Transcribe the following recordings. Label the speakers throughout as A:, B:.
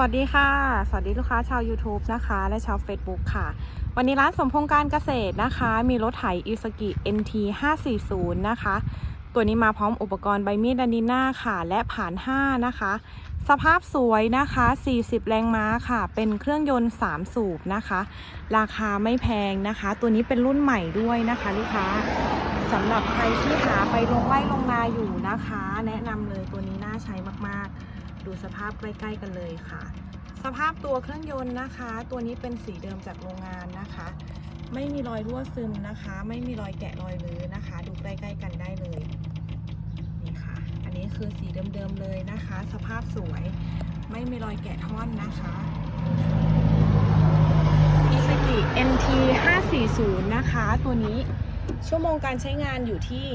A: วัสดีค่ะ สวัสดีลูกค้าชาว YouTube นะคะ และชาว Facebook ค่ะ วันนี้ร้านสมพงการเกษตรนะคะ มีรถไถอิสกิ NT 540 นะคะ ตัวนี้มาพร้อมอุปกรณ์ใบมีดดานิน่าค่ะ และผ่าน 5 นะคะ สภาพสวยนะคะ 40 แรงม้าค่ะ เป็นเครื่องยนต์ 3 สูบนะคะ ราคาไม่แพงนะคะ ตัวนี้เป็นรุ่นใหม่ด้วยนะคะ ลูกค้าสำหรับใครที่หาไปลงไร่ลงนาอยู่นะคะ แนะนำเลยตัวนี้น่าใช้มากๆ ดูสภาพใกล้ๆกันเลยค่ะ สภาพตัวเครื่องยนต์นะคะ ตัวนี้เป็นสีเดิมจากโรงงานนะคะ ไม่มีรอยรั่วซึมนะคะ ไม่มีรอยแกะรอยรื้อนะคะ ดูใกล้ๆกันได้เลยนี่ค่ะ อันนี้คือสีเดิมๆเลยนะคะ สภาพสวย ไม่มีรอยแกะท่อนนะคะอิสกิ NT 540นะคะ ตัวนี้ชั่วโมงการใช้งานอยู่ที่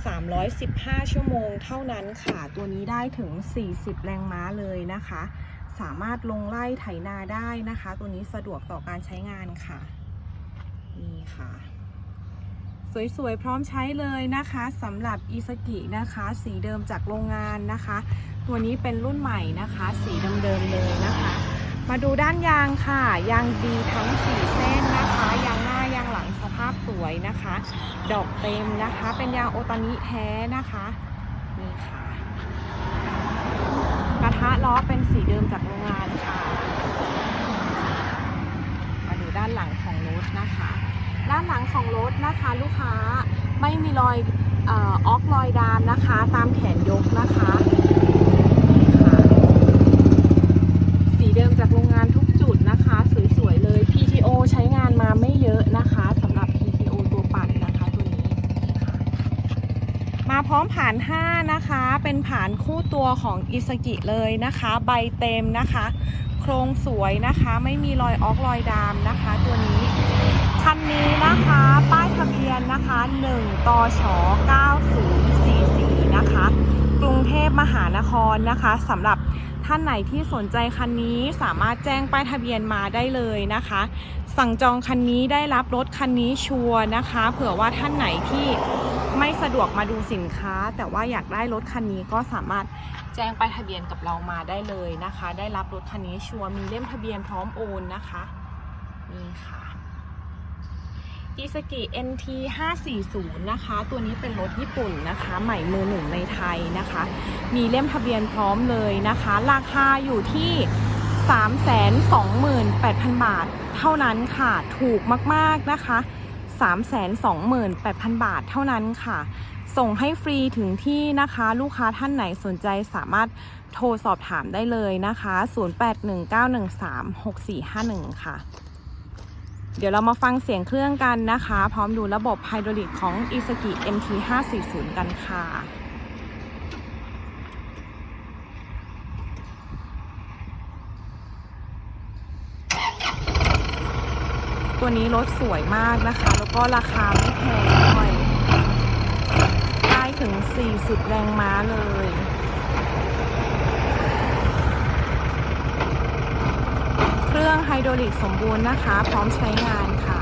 A: 315 ชั่วโมงเท่านั้นค่ะ ตัวนี้ได้ถึง 40 แรงม้าเลยนะคะ สามารถลงไล่ไถนาได้นะคะ ตัวนี้สะดวกต่อการใช้งานค่ะ นี่ค่ะ สวยๆ พร้อมใช้เลยนะคะสำหรับอีสกินะคะ สีเดิมจากโรงงานนะคะ ตัวนี้เป็นรุ่นใหม่นะคะ สีเดิมๆเลยนะคะ มาดูด้านยางค่ะ ยางดีทั้ง 4 เส้นนะคะ นะคะ ดอกเต็มนะคะ เป็นยางโอตานิแท้นะคะนี่ค่ะ กระทะล้อเป็นสีเดิมจากโรงงานค่ะ มาดูด้านหลังของรถนะคะ ด้านหลังของรถนะคะ ลูกค้าไม่มีรอยออออกรอยดามนะคะ ตามแขนยกนะคะ 5,000นะคะ เป็นผานคู่ตัวของอิสกิเลยนะคะ ใบเต็มนะคะ โครงสวยนะคะ ไม่มีรอยออกรอยดามนะคะ ตัวนี้ คันนี้นะคะ ป้ายทะเบียนนะคะ1ตช9044 นะคะ กรุงเทพมหานครนะคะสำหรับท่านไหนที่สนใจคันนี้สามารถแจ้งป้ายทะเบียนมาได้เลยนะคะ สั่งจองคันนี้ได้รับรถคันนี้ชัวร์นะคะ เผื่อว่าท่านไหนที่ ไม่สะดวกมาดูสินค้า แต่ว่าอยากได้รถคันนี้ก็สามารถแจ้งไปทะเบียนกับเรามาได้เลยนะคะ ได้รับรถคันนี้ชัวร์มีเล่มทะเบียนพร้อมโอนนะคะนี่ค่ะอิสกิ NT 540นะคะ ตัวนี้เป็นรถญี่ปุ่นนะคะ ใหม่มือหนึ่งในไทยนะคะ มีเล่มทะเบียนพร้อมเลยนะคะ ราคาอยู่ที่ 328,000 บาท เท่านั้นค่ะ ถูกมากๆนะคะ 328,000 บาทเท่านั้นค่ะ ส่งให้ฟรีถึงที่นะคะ ลูกค้าท่านไหนสนใจสามารถโทรสอบถามได้เลยนะคะ 0819136451 ค่ะ เดี๋ยวเรามาฟังเสียงเครื่องกันนะคะ พร้อมดูระบบไฮดรอลิกของ i s u z u MT 540 กันค่ะ ตัวนี้รถสวยมากนะคะ แล้วก็ราคาไม่แพงด้วยได้ถึง 40 แรงม้าเลยเครื่องไฮดรอลิกสมบูรณ์นะคะ พร้อมใช้งานค่ะ